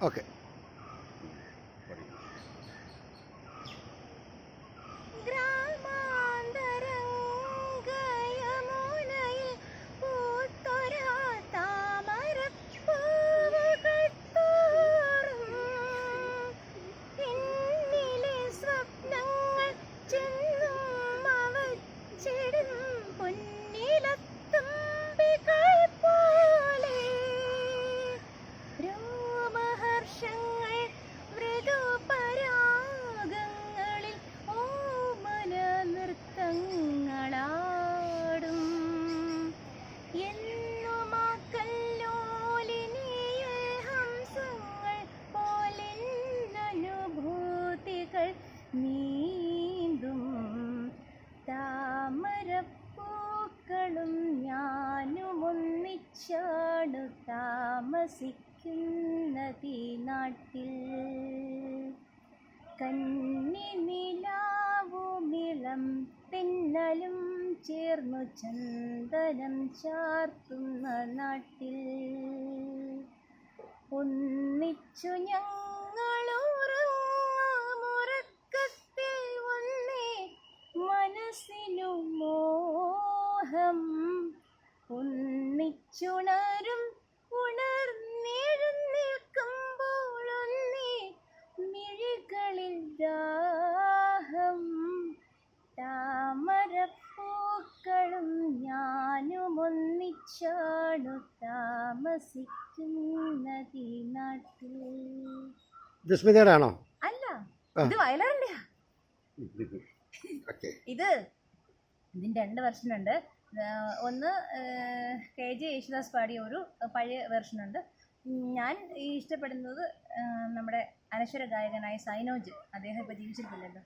Okay താമസിക്കുന്നതീ നാട്ടിൽ കന്നിനിലാവുമിളം പിന്നലും ചേർന്നു ചന്ദനം ചാർത്തുന്ന നാട്ടിൽ ഒന്നിച്ചു ഞങ്ങളുറങ്ങാമുറക്കത്തിൽ ഒന്നേ മനസ്സിനു മോഹം. ഒന്നിച്ചുണരും താമസിക്കുന്നതീ നാട്ടിൽ അല്ല ഇത് വയലാറിന്റെ ഇത് ഇതിന് രണ്ട് വെർഷൻ ഉണ്ട് ഒന്ന് കെ ജെ യേശുദാസ് പാടിയ ഒരു പഴയ വെർഷൻ ഉണ്ട് ഞാൻ ഈ ഇഷ്ടപ്പെടുന്നത് നമ്മുടെ അനശ്വര ഗായകനായ സൈനോജ്. അദ്ദേഹം ഇപ്പോൾ ജീവിച്ചിരിക്കില്ലല്ലോ.